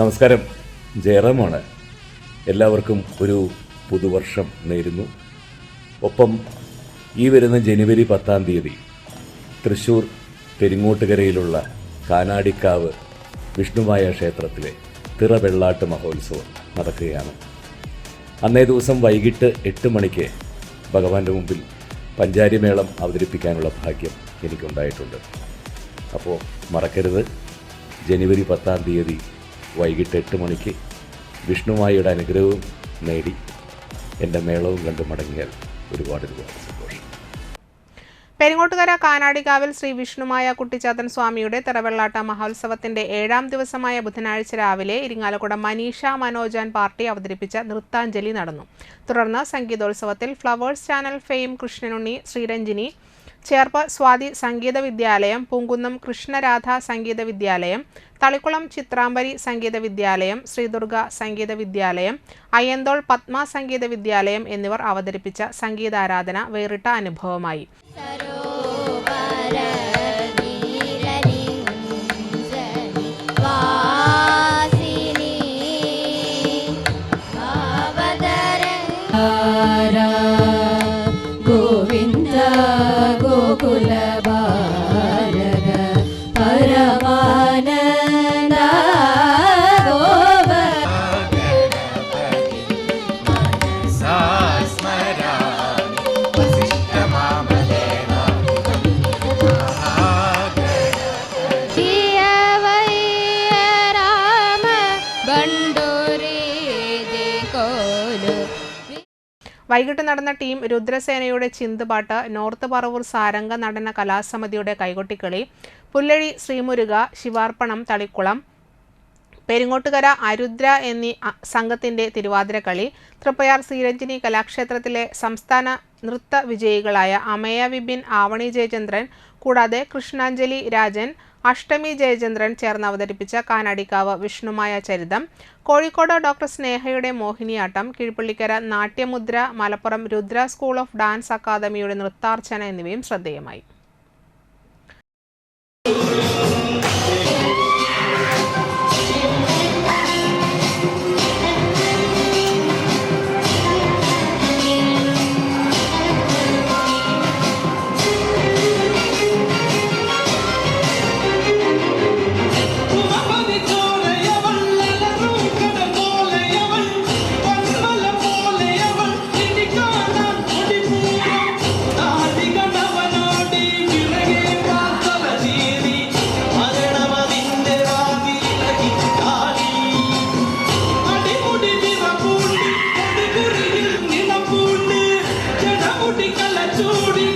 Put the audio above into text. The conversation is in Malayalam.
നമസ്കാരം. ജയറാമാണ്. എല്ലാവർക്കും ഒരു പുതുവർഷം നേരുന്നു. ഒപ്പം ഈ വരുന്ന ജനുവരി പത്താം തീയതി തൃശ്ശൂർ പെരിങ്ങോട്ടുകരയിലുള്ള കാനാടിക്കാവ് വിഷ്ണുമായ ക്ഷേത്രത്തിലെ തിറവെള്ളാട്ട് മഹോത്സവം നടക്കുകയാണ്. അന്നേ ദിവസം വൈകിട്ട് എട്ട് മണിക്ക് ഭഗവാന്റെ മുമ്പിൽ പഞ്ചാരിമേളം അവതരിപ്പിക്കാനുള്ള ഭാഗ്യം എനിക്കുണ്ടായിട്ടുണ്ട്. അപ്പോൾ മറക്കരുത്. ജനുവരി പത്താം തീയതി വൈകിട്ട് എട്ട് മണിക്ക് വിഷ്ണുമായിയുടെ അനുഗ്രഹവും നേടി എന്റെ മേളവും കണ്ട് മടങ്ങിയാൽ ഒരുപാട് ഒരുപാട് സന്തോഷം. പെരിങ്ങോട്ടുകര കാനാടികാവിൽ ശ്രീ വിഷ്ണുമായ കുട്ടിച്ചാത്തൻ സ്വാമിയുടെ തിറവെള്ളാട്ട മഹോത്സവത്തിന്റെ ഏഴാം ദിവസമായ ബുധനാഴ്ച രാവിലെ ഇരിങ്ങാലക്കുട മനീഷ മനോജാൻ പാർട്ടി അവതരിപ്പിച്ച നൃത്താഞ്ജലി നടന്നു. തുടർന്ന് സംഗീതോത്സവത്തിൽ Flowers channel fame Krishnanunni Sreeranjini Cherpu Swathi Sangeetha Vidyalayam Poonkunnam Krishnaradha സംഗീത വിദ്യാലയം തളിക്കുളം ചിത്രാംബരി സംഗീത വിദ്യാലയം ശ്രീദുർഗ സംഗീത വിദ്യാലയം അയ്യന്തോൾ പത്മ സംഗീത വിദ്യാലയം എന്നിവർ അവതരിപ്പിച്ച സംഗീതാരാധന വേറിട്ട അനുഭവമായി. വൈകിട്ട് നടന്ന ടീം രുദ്രസേനയുടെ ചിന്തുപാട്ട് നോർത്ത് പറവൂർ സാരംഗ നടന കലാസമിതിയുടെ കൈകൊട്ടിക്കളി പുല്ലഴി ശ്രീമുരുക ശിവാർപ്പണം തളിക്കുളം പെരിങ്ങോട്ടുകര അരുദ്ര എന്നീ സംഘത്തിന്റെ തിരുവാതിരക്കളി തൃപ്പയാർ ശ്രീരഞ്ജിനി കലാക്ഷേത്രത്തിലെ സംസ്ഥാന നൃത്ത വിജയികളായ അമയ വിപിൻ ആവണി ജയചന്ദ്രൻ കൂടാതെ കൃഷ്ണാഞ്ജലി രാജൻ അഷ്ടമി ജയചന്ദ്രൻ ചേർന്ന് അവതരിപ്പിച്ച കാനാടിക്കാവ് വിഷ്ണുമായ ചരിതം Kozhikode doctor സ്നേഹയുടെ Mohiniyattam Keezhpallikkara Natyamudra Malappuram Rudra school of dance അക്കാദമിയുടെ നൃത്താർച്ചന എന്നിവയും ശ്രദ്ധേയമായി. do